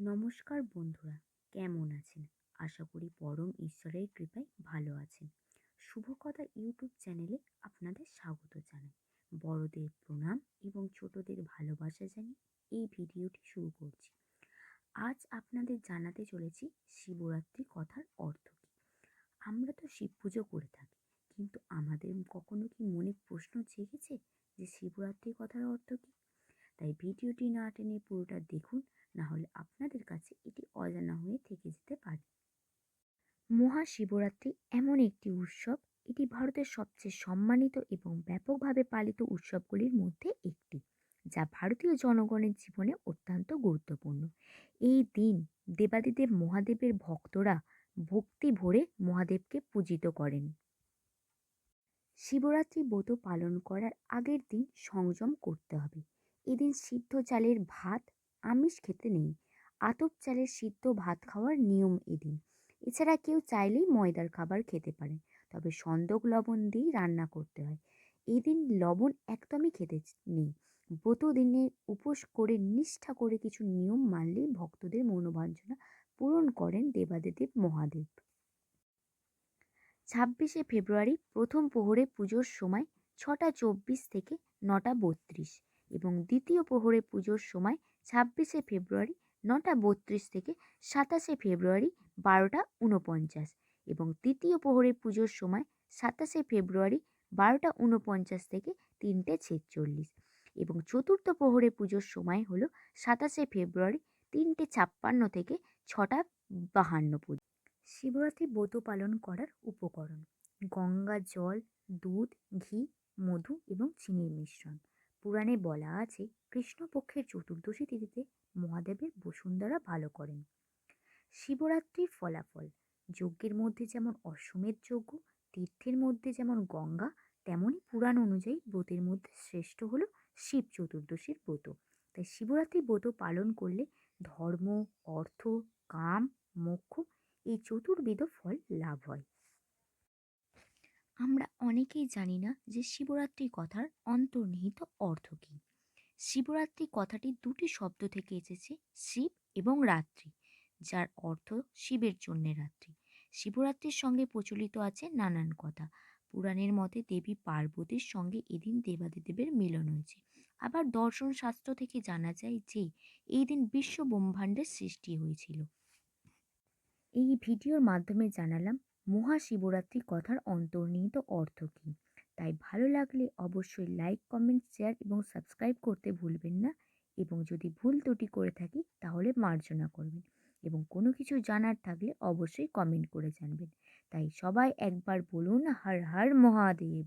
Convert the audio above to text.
নমস্কার বন্ধুরা, কেমন আছেন? আশা করি পরম ঈশ্বরের কৃপায় ভালো আছেন। শুভ কথা ইউটিউব চ্যানেলে আপনাদের স্বাগত জানাই। বড়দের প্রণাম এবং ছোটদের ভালোবাসা জানিয়ে এই ভিডিওটি শুরু করছি। আজ আপনাদের জানাতে চলেছি শিবরাত্রি কথার অর্থ কী? আমরা তো শিব পুজো করে থাকি, কিন্তু আমাদের কখনো কি মনে প্রশ্ন জেগেছে যে শিবরাত্রি কথার অর্থ কী? তাই ভিডিওটি না টেনে পুরোটা দেখুন, না হলে আপনাদের কাছে এটি অজানা হয়ে থেকে যেতে পারে মহাশিবরাত্রি এমন একটি উৎসব। এটি ভারতের সবচেয়ে সম্মানিত এবং ব্যাপকভাবে পালিত উৎসবগুলির মধ্যে একটি, যা ভারতীয় জনগণের জীবনে অত্যন্ত গুরুত্বপূর্ণ। এই দিন দেবাদিদেব মহাদেবের ভক্তরা ভক্তি ভরে মহাদেবকে পূজিত করেন। শিবরাত্রি ব্রত পালন করার আগের দিন সংযম করতে হবে। এদিন সিদ্ধ চালের ভাত, আমিষ খেতে নেই। আতপ চালের সিদ্ধ ভাত খাওয়ার নিয়ম এদিন। এছাড়া কেউ চাইলেই ময়দার খাবার খেতে পারে। তবে সন্দক লবণ দিয়েই রান্না করতে হয়। এদিন লবণ একদমই খেতে নেই। ব্রত দিনে উপোস করে নিষ্ঠা করে কিছু নিয়ম মানলেই ভক্তদের মনোবাঞ্ছনা পূরণ করেন দেবাদিদেব মহাদেব। ছাব্বিশে ফেব্রুয়ারি প্রথম প্রহরে পুজোর সময় ছটা চব্বিশ থেকে নটা বত্রিশ এবং দ্বিতীয় প্রহরে পুজোর সময় ছাব্বিশে ফেব্রুয়ারি নটা বত্রিশ থেকে সাতাশে ফেব্রুয়ারি বারোটা উনপঞ্চাশ এবং তৃতীয় প্রহরে পুজোর সময় সাতাশে ফেব্রুয়ারি বারোটা উনপঞ্চাশ থেকে তিনটে ছেচল্লিশ এবং চতুর্থ প্রহরে পুজোর সময় হলো সাতাশে ফেব্রুয়ারি তিনটে ছাপ্পান্ন থেকে ছটা বাহান্ন পর্যন্ত। শিবরাত্রি ব্রত পালন করার উপকরণ, গঙ্গা জল, দুধ, ঘি, মধু এবং চিনির মিশ্রণ। পুরাণে বলা আছে, কৃষ্ণপক্ষের চতুর্দশী তিথিতে মহাদেবের বসুন্ধরা ভালো করেন। শিবরাত্রির ফলাফল। যজ্ঞের মধ্যে যেমন অশ্বমেধ যজ্ঞ, তীর্থের মধ্যে যেমন গঙ্গা তেমনই পুরাণ অনুযায়ী ব্রতের মধ্যে শ্রেষ্ঠ হলো শিব চতুর্দশীর ব্রত। তাই শিবরাত্রি ব্রত পালন করলে ধর্ম, অর্থ, কাম, মোক্ষ এই চতুর্বিধ ফল লাভ হয়। আমরা অনেকেই জানি না যে শিবরাত্রি কথার অন্তর্নিহিত অর্থ কী। শিবরাত্রি কথাটি দুটি শব্দ থেকে এসেছে, শিব এবং রাত্রি। যার অর্থ শিবের জন্য রাত্রি। শিবরাত্রির সঙ্গে প্রচলিত আছে নানান কথা। পুরাণের মতে দেবী পার্বতীর সঙ্গে এদিন দেবাদিদেবের মিলন হয়েছে। আবার দর্শন শাস্ত্র থেকে জানা যায় যে, এই দিন বিশ্ব ব্রহ্মাণ্ডের সৃষ্টি হয়েছিল। এই ভিডিওর মাধ্যমে জানালাম, মহাশিবরাত্রি কথার অন্তর্নিহিত অর্থ কী? তাই ভালো লাগলে অবশ্যই লাইক, কমেন্ট, শেয়ার এবং সাবস্ক্রাইব করতে ভুলবেন না এবং যদি ভুল ত্রুটি করে থাকি তাহলে মার্জনা করবেন। এবং কোনো কিছু জানার থাকলে অবশ্যই কমেন্ট করে জানবেন। তাই সবাই একবার বলুন, হর হর মহাদেব।